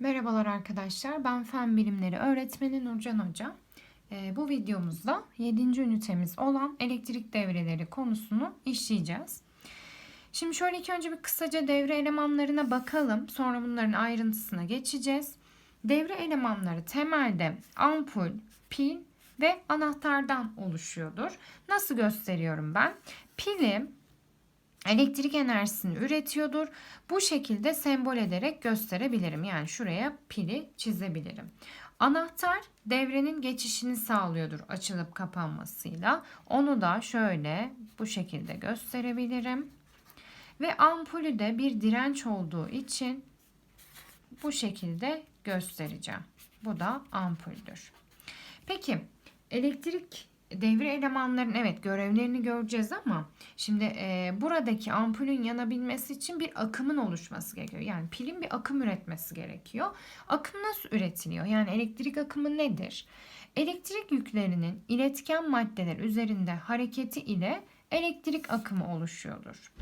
Merhabalar arkadaşlar. Ben Fen Bilimleri öğretmeni Nurcan Hoca. Ee, bu videomuzda 7. ünitemiz olan elektrik devreleri konusunu işleyeceğiz. Şimdi şöyle ilk önce bir kısaca devre elemanlarına bakalım. Sonra bunların ayrıntısına geçeceğiz. Devre elemanları temelde ampul, pil ve anahtardan oluşuyordur. Nasıl gösteriyorum ben? Pili elektrik enerjisini üretiyordur. Bu şekilde sembol ederek gösterebilirim. Yani şuraya pili çizebilirim. Anahtar devrenin geçişini sağlıyordur açılıp kapanmasıyla. Onu da şöyle bu şekilde gösterebilirim. Ve ampulü de bir direnç olduğu için bu şekilde göstereceğim. Bu da ampuldür. Peki elektrik devre elemanların evet görevlerini göreceğiz ama şimdi e, buradaki ampulün yanabilmesi için bir akımın oluşması gerekiyor. Yani pilin bir akım üretmesi gerekiyor. Akım nasıl üretiliyor? Yani elektrik akımı nedir? Elektrik yüklerinin iletken maddeler üzerinde hareketi ile elektrik akımı oluşuyordur.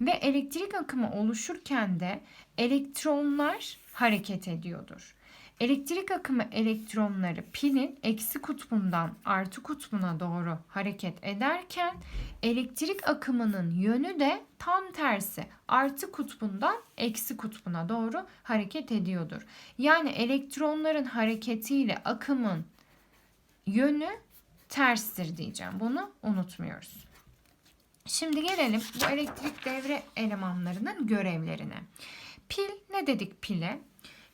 Ve elektrik akımı oluşurken de elektronlar hareket ediyordur. Elektrik akımı elektronları pilin eksi kutbundan artı kutbuna doğru hareket ederken elektrik akımının yönü de tam tersi artı kutbundan eksi kutbuna doğru hareket ediyordur. Yani elektronların hareketiyle akımın yönü terstir diyeceğim. Bunu unutmuyoruz. Şimdi gelelim bu elektrik devre elemanlarının görevlerine. Pil ne dedik pile?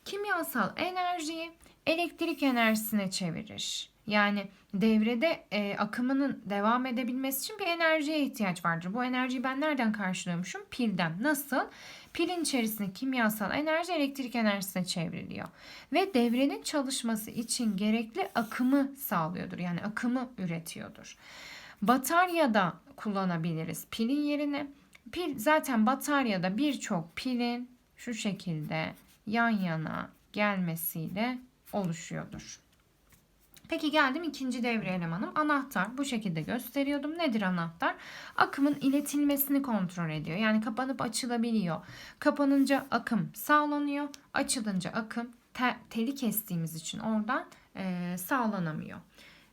Kimyasal enerjiyi elektrik enerjisine çevirir. Yani devrede e, akımının devam edebilmesi için bir enerjiye ihtiyaç vardır. Bu enerjiyi ben nereden karşılıyormuşum? Pilden. Nasıl? Pilin içerisinde kimyasal enerji elektrik enerjisine çevriliyor. Ve devrenin çalışması için gerekli akımı sağlıyordur. Yani akımı üretiyordur. Bataryada kullanabiliriz pilin yerine. Pil zaten bataryada birçok pilin şu şekilde yan yana gelmesiyle oluşuyordur. Peki geldim ikinci devre elemanım. Anahtar bu şekilde gösteriyordum. Nedir anahtar? Akımın iletilmesini kontrol ediyor. Yani kapanıp açılabiliyor. Kapanınca akım sağlanıyor. Açılınca akım te- teli kestiğimiz için oradan e, sağlanamıyor.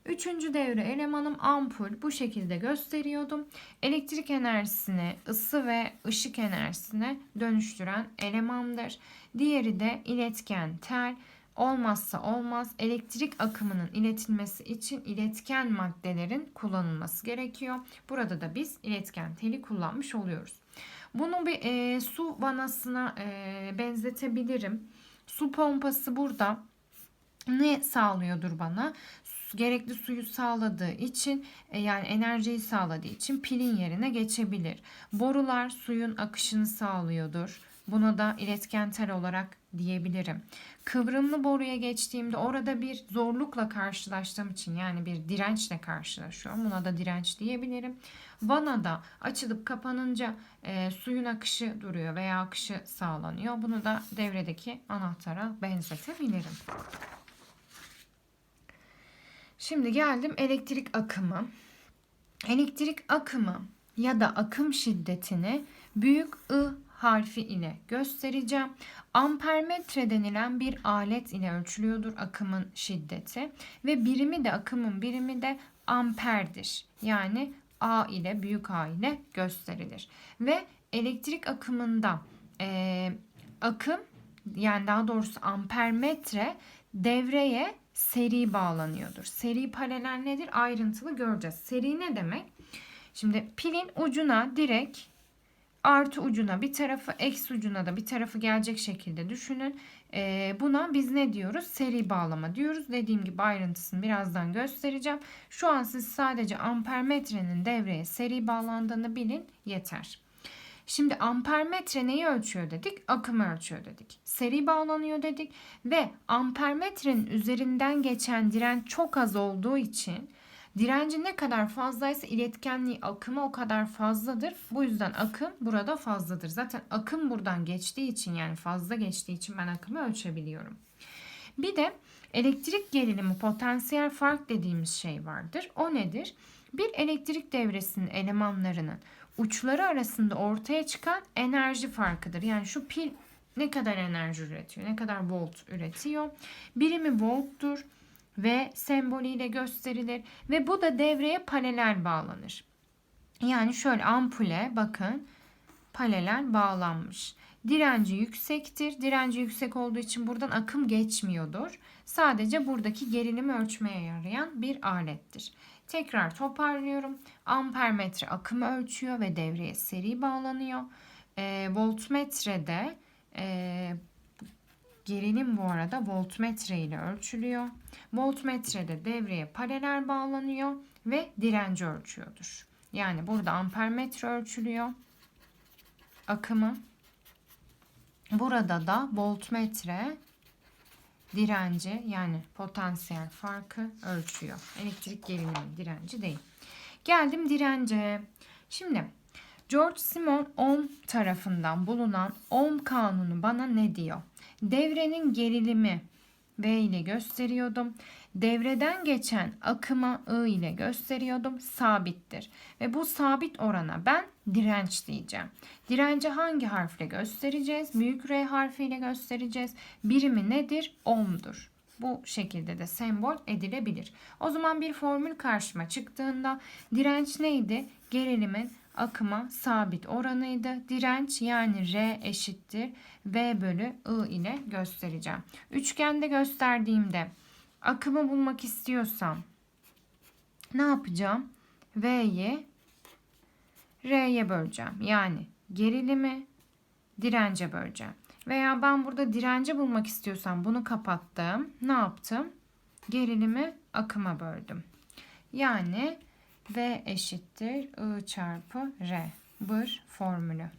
Üçüncü devre elemanım ampul bu şekilde gösteriyordum. Elektrik enerjisini ısı ve ışık enerjisine dönüştüren elemandır. Diğeri de iletken tel. Olmazsa olmaz elektrik akımının iletilmesi için iletken maddelerin kullanılması gerekiyor. Burada da biz iletken teli kullanmış oluyoruz. Bunu bir e, su vanasına e, benzetebilirim. Su pompası burada ne sağlıyordur bana? Gerekli suyu sağladığı için e, yani enerjiyi sağladığı için pilin yerine geçebilir. Borular suyun akışını sağlıyordur. Buna da iletken tel olarak diyebilirim. Kıvrımlı boruya geçtiğimde orada bir zorlukla karşılaştığım için yani bir dirençle karşılaşıyorum. Buna da direnç diyebilirim. Vanada açılıp kapanınca e, suyun akışı duruyor veya akışı sağlanıyor. Bunu da devredeki anahtara benzetebilirim. Şimdi geldim elektrik akımı. Elektrik akımı ya da akım şiddetini büyük I harfi ile göstereceğim. Ampermetre denilen bir alet ile ölçülüyordur akımın şiddeti ve birimi de akımın birimi de amperdir. Yani A ile büyük A ile gösterilir. Ve elektrik akımında e, akım yani daha doğrusu ampermetre devreye seri bağlanıyordur. Seri paralel nedir? Ayrıntılı göreceğiz. Seri ne demek? Şimdi pilin ucuna direkt artı ucuna bir tarafı eksi ucuna da bir tarafı gelecek şekilde düşünün. Ee, buna biz ne diyoruz? Seri bağlama diyoruz. Dediğim gibi ayrıntısını birazdan göstereceğim. Şu an siz sadece ampermetrenin devreye seri bağlandığını bilin yeter. Şimdi ampermetre neyi ölçüyor dedik? Akımı ölçüyor dedik. Seri bağlanıyor dedik ve ampermetrenin üzerinden geçen direnç çok az olduğu için direnci ne kadar fazlaysa iletkenliği akımı o kadar fazladır. Bu yüzden akım burada fazladır. Zaten akım buradan geçtiği için yani fazla geçtiği için ben akımı ölçebiliyorum. Bir de elektrik gerilimi potansiyel fark dediğimiz şey vardır. O nedir? Bir elektrik devresinin elemanlarının uçları arasında ortaya çıkan enerji farkıdır. Yani şu pil ne kadar enerji üretiyor, ne kadar volt üretiyor. Birimi volttur ve sembolüyle gösterilir ve bu da devreye paralel bağlanır. Yani şöyle ampule bakın paralel bağlanmış. Direnci yüksektir. Direnci yüksek olduğu için buradan akım geçmiyordur. Sadece buradaki gerilimi ölçmeye yarayan bir alettir. Tekrar toparlıyorum. Ampermetre akımı ölçüyor ve devreye seri bağlanıyor. E, voltmetre e, gerilim bu arada voltmetre ile ölçülüyor. Voltmetre de devreye paralel bağlanıyor ve direnci ölçüyordur. Yani burada ampermetre ölçülüyor. Akımı. Burada da voltmetre direnci yani potansiyel farkı ölçüyor. Elektrik gerilimi direnci değil. Geldim dirence. Şimdi George Simon Ohm tarafından bulunan Ohm kanunu bana ne diyor? Devrenin gerilimi V ile gösteriyordum. Devreden geçen akıma I ile gösteriyordum. Sabittir. Ve bu sabit orana ben direnç diyeceğim. Direnci hangi harfle göstereceğiz? Büyük R harfiyle göstereceğiz. Birimi nedir? Ohm'dur. Bu şekilde de sembol edilebilir. O zaman bir formül karşıma çıktığında direnç neydi? Gerilimin akıma sabit oranıydı. Direnç yani R eşittir V bölü I ile göstereceğim. Üçgende gösterdiğimde akımı bulmak istiyorsam ne yapacağım? V'yi R'ye böleceğim. Yani gerilimi dirence böleceğim. Veya ben burada direnci bulmak istiyorsam bunu kapattım. Ne yaptım? Gerilimi akıma böldüm. Yani V eşittir I çarpı R. Bir formülü.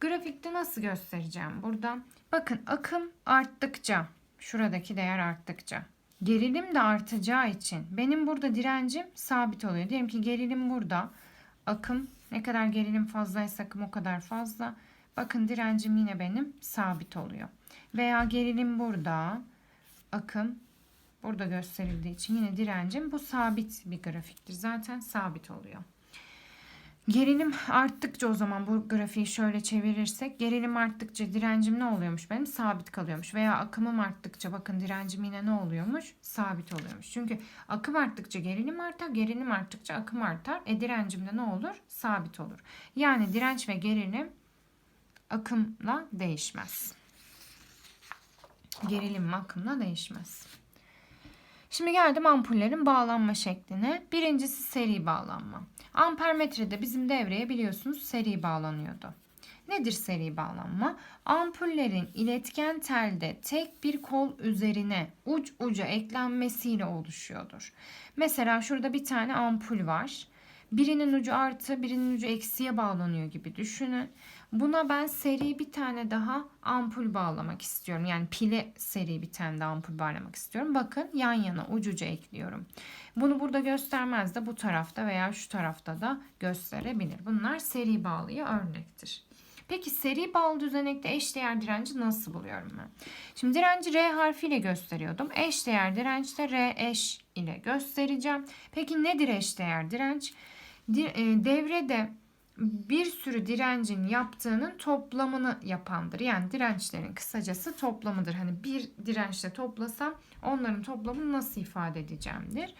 Grafikte nasıl göstereceğim? Burada bakın akım arttıkça şuradaki değer arttıkça gerilim de artacağı için benim burada direncim sabit oluyor. Diyelim ki gerilim burada. Akım ne kadar gerilim fazlaysa akım o kadar fazla. Bakın direncim yine benim sabit oluyor. Veya gerilim burada. Akım burada gösterildiği için yine direncim bu sabit bir grafiktir. Zaten sabit oluyor. Gerilim arttıkça o zaman bu grafiği şöyle çevirirsek gerilim arttıkça direncim ne oluyormuş benim? Sabit kalıyormuş. Veya akımım arttıkça bakın direncim yine ne oluyormuş? Sabit oluyormuş. Çünkü akım arttıkça gerilim artar, gerilim arttıkça akım artar. E direncim de ne olur? Sabit olur. Yani direnç ve gerilim akımla değişmez. Gerilim akımla değişmez. Şimdi geldim ampullerin bağlanma şekline. Birincisi seri bağlanma. Ampermetrede bizim devreye biliyorsunuz seri bağlanıyordu. Nedir seri bağlanma? Ampullerin iletken telde tek bir kol üzerine uç uca eklenmesiyle oluşuyordur. Mesela şurada bir tane ampul var. Birinin ucu artı, birinin ucu eksiye bağlanıyor gibi düşünün. Buna ben seri bir tane daha ampul bağlamak istiyorum. Yani pile seri bir tane daha ampul bağlamak istiyorum. Bakın yan yana ucuca ekliyorum. Bunu burada göstermez de bu tarafta veya şu tarafta da gösterebilir. Bunlar seri bağlıya örnektir. Peki seri bağlı düzenekte eşdeğer direnci nasıl buluyorum ben? Şimdi direnci R harfiyle gösteriyordum. Eşdeğer dirençte R eş ile göstereceğim. Peki nedir eşdeğer direnç? E, devrede bir sürü direncin yaptığının toplamını yapandır. Yani dirençlerin kısacası toplamıdır. Hani bir dirençle toplasam onların toplamını nasıl ifade edeceğimdir.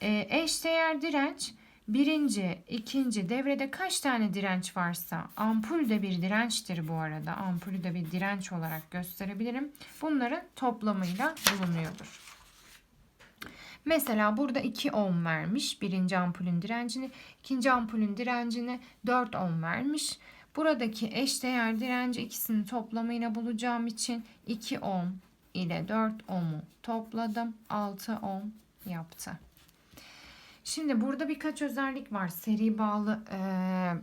E, eşdeğer direnç birinci, ikinci devrede kaç tane direnç varsa ampul de bir dirençtir bu arada. Ampulü de bir direnç olarak gösterebilirim. Bunların toplamıyla bulunuyordur. Mesela burada 2 ohm vermiş birinci ampulün direncini. ikinci ampulün direncini 4 ohm vermiş. Buradaki eşdeğer direnci ikisinin toplamıyla bulacağım için 2 ohm ile 4 ohm'u topladım. 6 ohm yaptı. Şimdi burada birkaç özellik var. Seri bağlı e,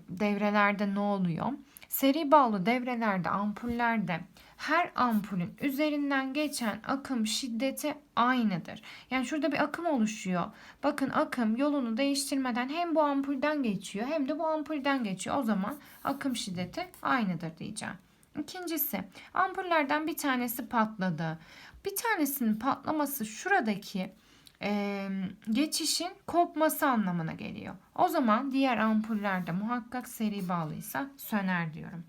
devrelerde ne oluyor? Seri bağlı devrelerde, ampullerde her ampulün üzerinden geçen akım şiddeti aynıdır. Yani şurada bir akım oluşuyor. Bakın akım yolunu değiştirmeden hem bu ampulden geçiyor hem de bu ampulden geçiyor. O zaman akım şiddeti aynıdır diyeceğim. İkincisi ampullerden bir tanesi patladı. Bir tanesinin patlaması şuradaki e, geçişin kopması anlamına geliyor. O zaman diğer ampullerde muhakkak seri bağlıysa söner diyorum.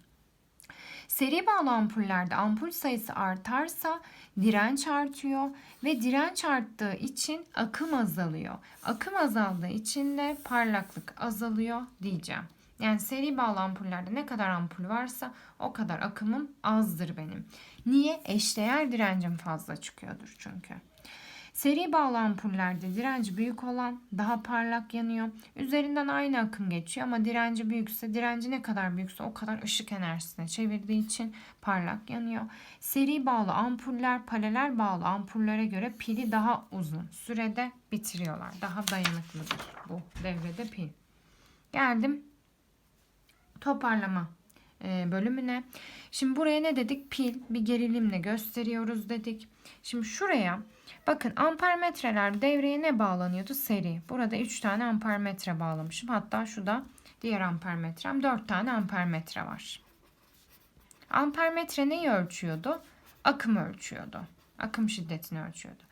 Seri bağlı ampullerde ampul sayısı artarsa direnç artıyor ve direnç arttığı için akım azalıyor. Akım azaldığı için de parlaklık azalıyor diyeceğim. Yani seri bağlı ampullerde ne kadar ampul varsa o kadar akımım azdır benim. Niye? Eşdeğer direncim fazla çıkıyordur çünkü. Seri bağlı ampullerde direnci büyük olan daha parlak yanıyor. Üzerinden aynı akım geçiyor ama direnci büyükse direnci ne kadar büyükse o kadar ışık enerjisine çevirdiği için parlak yanıyor. Seri bağlı ampuller paralel bağlı ampullere göre pili daha uzun sürede bitiriyorlar. Daha dayanıklıdır bu devrede pil. Geldim toparlama bölümüne. Şimdi buraya ne dedik? Pil bir gerilimle gösteriyoruz dedik. Şimdi şuraya bakın ampermetreler devreye ne bağlanıyordu? Seri. Burada 3 tane ampermetre bağlamışım. Hatta şu da diğer ampermetrem 4 tane ampermetre var. Ampermetre neyi ölçüyordu? Akım ölçüyordu. Akım şiddetini ölçüyordu.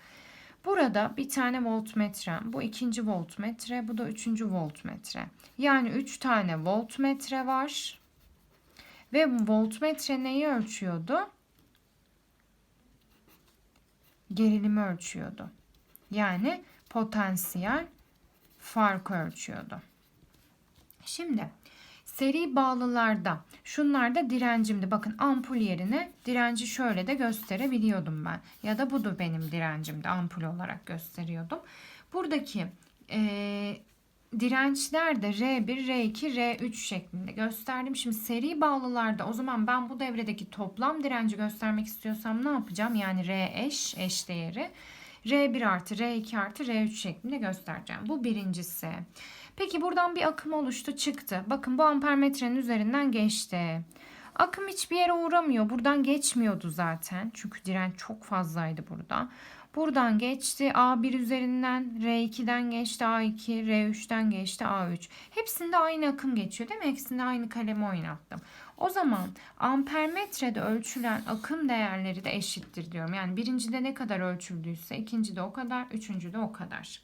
Burada bir tane voltmetre, bu ikinci voltmetre, bu da üçüncü voltmetre. Yani üç tane voltmetre var. Ve voltmetre neyi ölçüyordu? Gerilimi ölçüyordu. Yani potansiyel farkı ölçüyordu. Şimdi seri bağlılarda şunlarda direncimdi. Bakın ampul yerine direnci şöyle de gösterebiliyordum ben. Ya da budur benim direncimdi ampul olarak gösteriyordum. Buradaki e, dirençler de R1, R2, R3 şeklinde gösterdim. Şimdi seri bağlılarda o zaman ben bu devredeki toplam direnci göstermek istiyorsam ne yapacağım? Yani R eş, eş değeri. R1 artı R2 artı R3 şeklinde göstereceğim. Bu birincisi. Peki buradan bir akım oluştu çıktı. Bakın bu ampermetrenin üzerinden geçti. Akım hiçbir yere uğramıyor. Buradan geçmiyordu zaten. Çünkü direnç çok fazlaydı burada. Buradan geçti. A1 üzerinden R2'den geçti. A2, R3'ten geçti. A3. Hepsinde aynı akım geçiyor değil mi? Hepsinde aynı kalemi oynattım. O zaman ampermetrede ölçülen akım değerleri de eşittir diyorum. Yani birincide ne kadar ölçüldüyse ikincide o kadar, üçüncüde o kadar.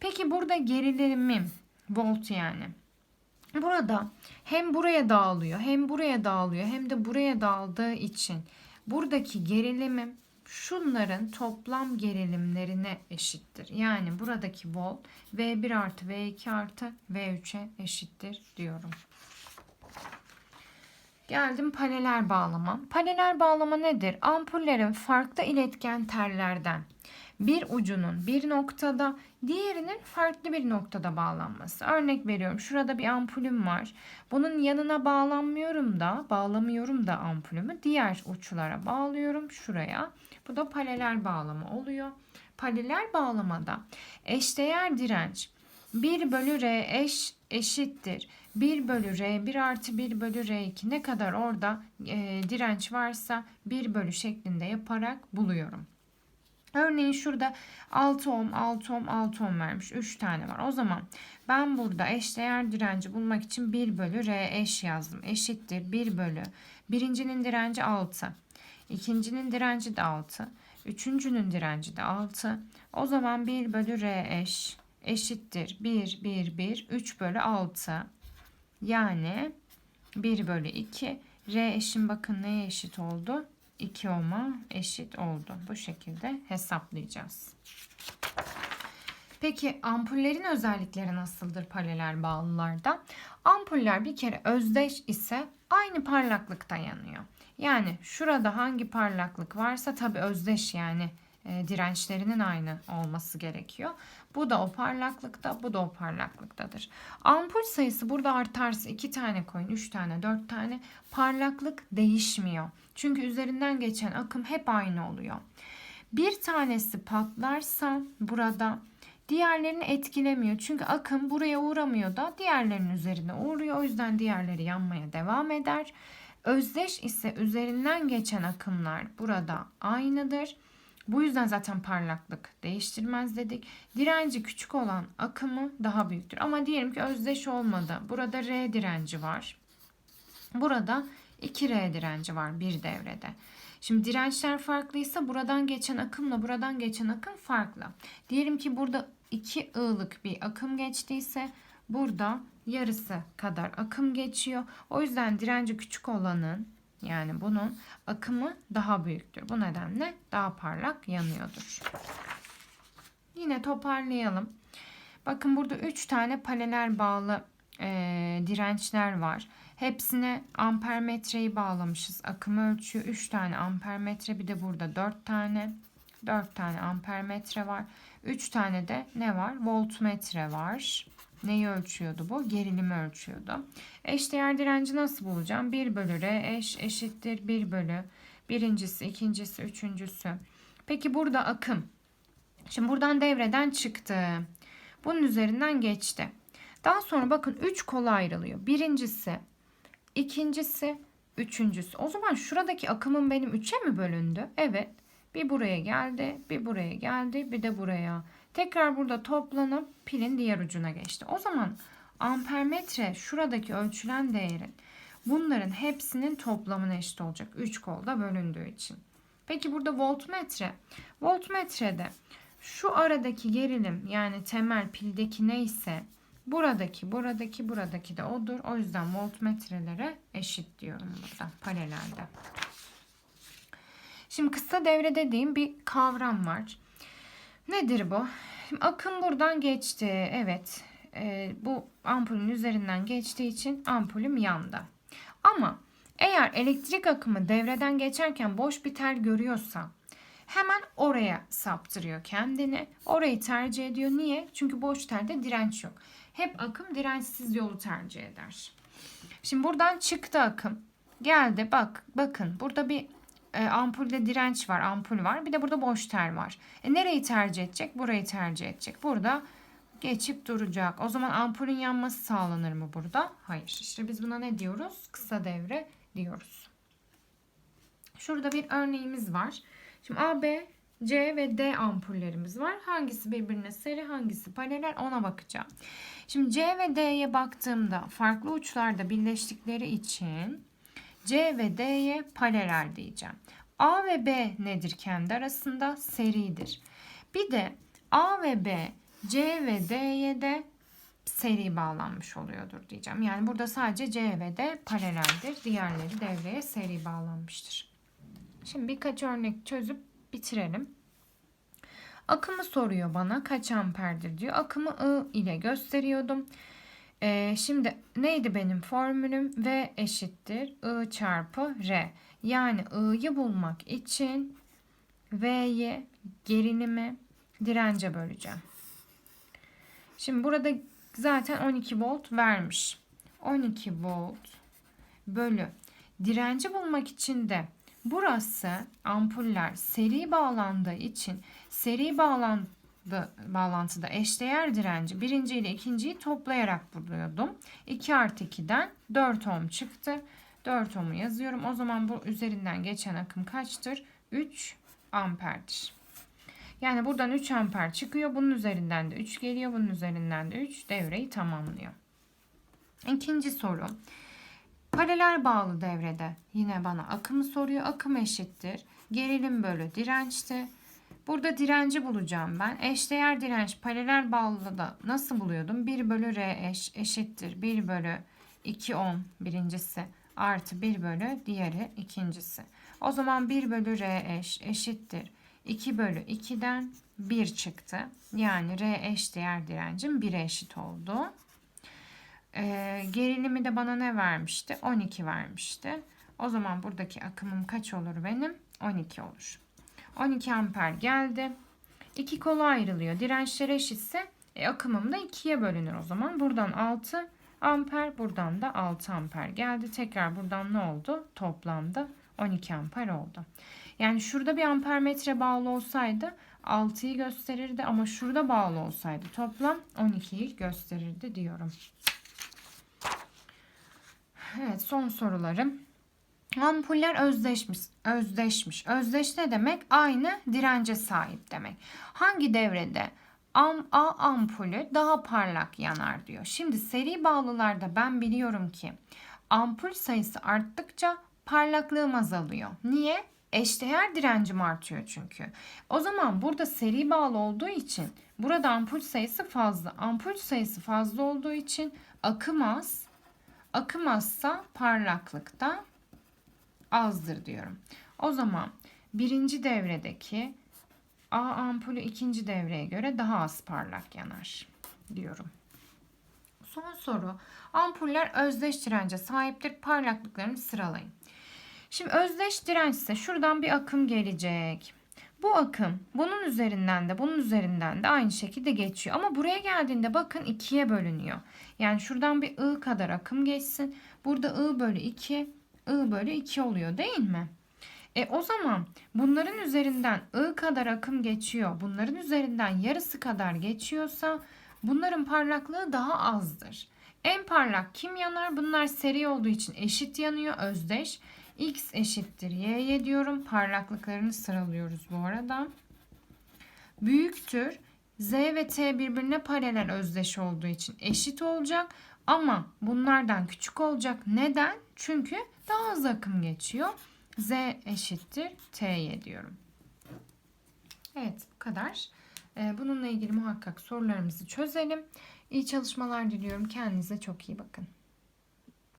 Peki burada gerilimim volt yani. Burada hem buraya dağılıyor hem buraya dağılıyor hem de buraya dağıldığı için buradaki gerilimim şunların toplam gerilimlerine eşittir. Yani buradaki volt V1 artı V2 artı V3'e eşittir diyorum. Geldim paralel bağlama. Paralel bağlama nedir? Ampullerin farklı iletken tellerden bir ucunun bir noktada, diğerinin farklı bir noktada bağlanması. Örnek veriyorum. Şurada bir ampulüm var. Bunun yanına bağlanmıyorum da, bağlamıyorum da ampulümü diğer uçlara bağlıyorum şuraya. Bu da paralel bağlama oluyor. Paralel bağlamada eşdeğer direnç 1 bölü R eş eşittir. 1 bölü R1 artı 1 bölü R2 ne kadar orada e, direnç varsa 1 bölü şeklinde yaparak buluyorum. Örneğin şurada 6 ohm, 6 ohm, 6 ohm vermiş. 3 tane var. O zaman ben burada eşdeğer direnci bulmak için 1 bölü R eş yazdım. Eşittir 1 bölü. Birincinin direnci 6. ikincinin direnci de 6. Üçüncünün direnci de 6. O zaman 1 bölü R eş eşittir 1, 1, 1, 3 bölü 6. Yani 1 bölü 2. R eşin bakın neye eşit oldu? 2 ohm'a eşit oldu. Bu şekilde hesaplayacağız. Peki ampullerin özellikleri nasıldır paralel bağlılarda? Ampuller bir kere özdeş ise aynı parlaklıkta yanıyor. Yani şurada hangi parlaklık varsa tabi özdeş yani e, dirençlerinin aynı olması gerekiyor. Bu da o parlaklıkta, bu da o parlaklıktadır. Ampul sayısı burada artarsa 2 tane koyun, 3 tane, 4 tane parlaklık değişmiyor. Çünkü üzerinden geçen akım hep aynı oluyor. Bir tanesi patlarsa burada diğerlerini etkilemiyor. Çünkü akım buraya uğramıyor da diğerlerinin üzerine uğruyor. O yüzden diğerleri yanmaya devam eder. Özdeş ise üzerinden geçen akımlar burada aynıdır. Bu yüzden zaten parlaklık değiştirmez dedik. Direnci küçük olan akımı daha büyüktür. Ama diyelim ki özdeş olmadı. Burada R direnci var. Burada 2R direnci var bir devrede. Şimdi dirençler farklıysa buradan geçen akımla buradan geçen akım farklı. Diyelim ki burada 2 I'lık bir akım geçtiyse burada yarısı kadar akım geçiyor. O yüzden direnci küçük olanın Yani bunun akımı daha büyüktür. Bu nedenle daha parlak yanıyordur. Yine toparlayalım. Bakın burada 3 tane paralel bağlı e, dirençler var. Hepsine ampermetreyi bağlamışız. Akım ölçüyor. 3 tane ampermetre bir de burada 4 tane. 4 tane ampermetre var. 3 tane de ne var? Voltmetre var. Neyi ölçüyordu bu? Gerilimi ölçüyordu. Eşdeğer direnci nasıl bulacağım? 1 bölü R eş eşittir 1 bölü birincisi, ikincisi, üçüncüsü. Peki burada akım. Şimdi buradan devreden çıktı. Bunun üzerinden geçti. Daha sonra bakın 3 kola ayrılıyor. Birincisi, ikincisi, üçüncüsü. O zaman şuradaki akımın benim 3'e mi bölündü? Evet. Bir buraya geldi, bir buraya geldi, bir de buraya. Tekrar burada toplanıp pilin diğer ucuna geçti. O zaman ampermetre şuradaki ölçülen değerin bunların hepsinin toplamına eşit olacak. 3 kolda bölündüğü için. Peki burada voltmetre. Voltmetrede şu aradaki gerilim yani temel pildeki neyse buradaki, buradaki, buradaki de odur. O yüzden voltmetrelere eşit diyorum burada paralelde. Şimdi kısa devre dediğim bir kavram var. Nedir bu? Şimdi akım buradan geçti. Evet. E, bu ampulün üzerinden geçtiği için ampulüm yandı. Ama eğer elektrik akımı devreden geçerken boş bir tel görüyorsa hemen oraya saptırıyor kendini. Orayı tercih ediyor. Niye? Çünkü boş telde direnç yok. Hep akım dirençsiz yolu tercih eder. Şimdi buradan çıktı akım. Geldi bak bakın burada bir e, ampulde direnç var, ampul var. Bir de burada boş tel var. E, nereyi tercih edecek? Burayı tercih edecek. Burada geçip duracak. O zaman ampulün yanması sağlanır mı burada? Hayır. İşte biz buna ne diyoruz? Kısa devre diyoruz. Şurada bir örneğimiz var. Şimdi A, B, C ve D ampullerimiz var. Hangisi birbirine seri, hangisi paralel ona bakacağım. Şimdi C ve D'ye baktığımda farklı uçlarda birleştikleri için C ve D'ye paralel diyeceğim. A ve B nedir kendi arasında? Seridir. Bir de A ve B C ve D'ye de seri bağlanmış oluyordur diyeceğim. Yani burada sadece C ve D paraleldir. Diğerleri devreye seri bağlanmıştır. Şimdi birkaç örnek çözüp bitirelim. Akımı soruyor bana kaç amperdir diyor. Akımı I ile gösteriyordum. Ee, şimdi neydi benim formülüm? V eşittir I çarpı R. Yani I'yı bulmak için V'yi gerilimi dirence böleceğim. Şimdi burada zaten 12 volt vermiş. 12 volt bölü direnci bulmak için de burası ampuller seri bağlandığı için seri bağlandı, bağlantıda eşdeğer direnci birinci ile ikinciyi toplayarak buluyordum. 2 artı 2'den 4 ohm çıktı. 4 ohm'u yazıyorum. O zaman bu üzerinden geçen akım kaçtır? 3 amperdir. Yani buradan 3 amper çıkıyor. Bunun üzerinden de 3 geliyor. Bunun üzerinden de 3 devreyi tamamlıyor. İkinci soru. Paralel bağlı devrede yine bana akımı soruyor. Akım eşittir. Gerilim bölü dirençti. Burada direnci bulacağım ben. Eşdeğer direnç paralel bağlı da nasıl buluyordum? 1 bölü R eş, eşittir. 1 bölü 2 ohm birincisi artı 1 bölü diğeri ikincisi. O zaman 1 bölü R eş eşittir. 2 bölü 2'den 1 çıktı. Yani R eşdeğer direncim 1'e eşit oldu. Ee, gerilimi de bana ne vermişti? 12 vermişti. O zaman buradaki akımım kaç olur benim? 12 olur. 12 amper geldi. 2 kola ayrılıyor. Dirençler eşitse e, akımım da 2'ye bölünür o zaman. Buradan 6 amper, buradan da 6 amper geldi. Tekrar buradan ne oldu? Toplamda 12 amper oldu. Yani şurada bir ampermetre bağlı olsaydı 6'yı gösterirdi ama şurada bağlı olsaydı toplam 12'yi gösterirdi diyorum. Evet son sorularım. Ampuller özdeşmiş. Özdeşmiş. Özdeş ne demek? Aynı dirence sahip demek. Hangi devrede am, A ampulü daha parlak yanar diyor. Şimdi seri bağlılarda ben biliyorum ki ampul sayısı arttıkça parlaklığım azalıyor. Niye? Eşdeğer direncim artıyor çünkü. O zaman burada seri bağlı olduğu için burada ampul sayısı fazla. Ampul sayısı fazla olduğu için akım az. Akım azsa parlaklık da azdır diyorum. O zaman birinci devredeki A ampulü ikinci devreye göre daha az parlak yanar diyorum. Son soru. Ampuller özdeş dirence sahiptir. Parlaklıklarını sıralayın. Şimdi özdeş direnç ise şuradan bir akım gelecek. Bu akım bunun üzerinden de bunun üzerinden de aynı şekilde geçiyor. Ama buraya geldiğinde bakın ikiye bölünüyor. Yani şuradan bir I kadar akım geçsin. Burada I bölü 2, I bölü 2 oluyor değil mi? E o zaman bunların üzerinden I kadar akım geçiyor. Bunların üzerinden yarısı kadar geçiyorsa bunların parlaklığı daha azdır. En parlak kim yanar? Bunlar seri olduğu için eşit yanıyor, özdeş. X eşittir Y'ye diyorum. Parlaklıklarını sıralıyoruz bu arada. Büyüktür. Z ve T birbirine paralel özdeş olduğu için eşit olacak. Ama bunlardan küçük olacak. Neden? Çünkü daha az akım geçiyor. Z eşittir T'ye diyorum. Evet bu kadar. Ee, Bununla ilgili muhakkak sorularımızı çözelim. İyi çalışmalar diliyorum. Kendinize çok iyi bakın.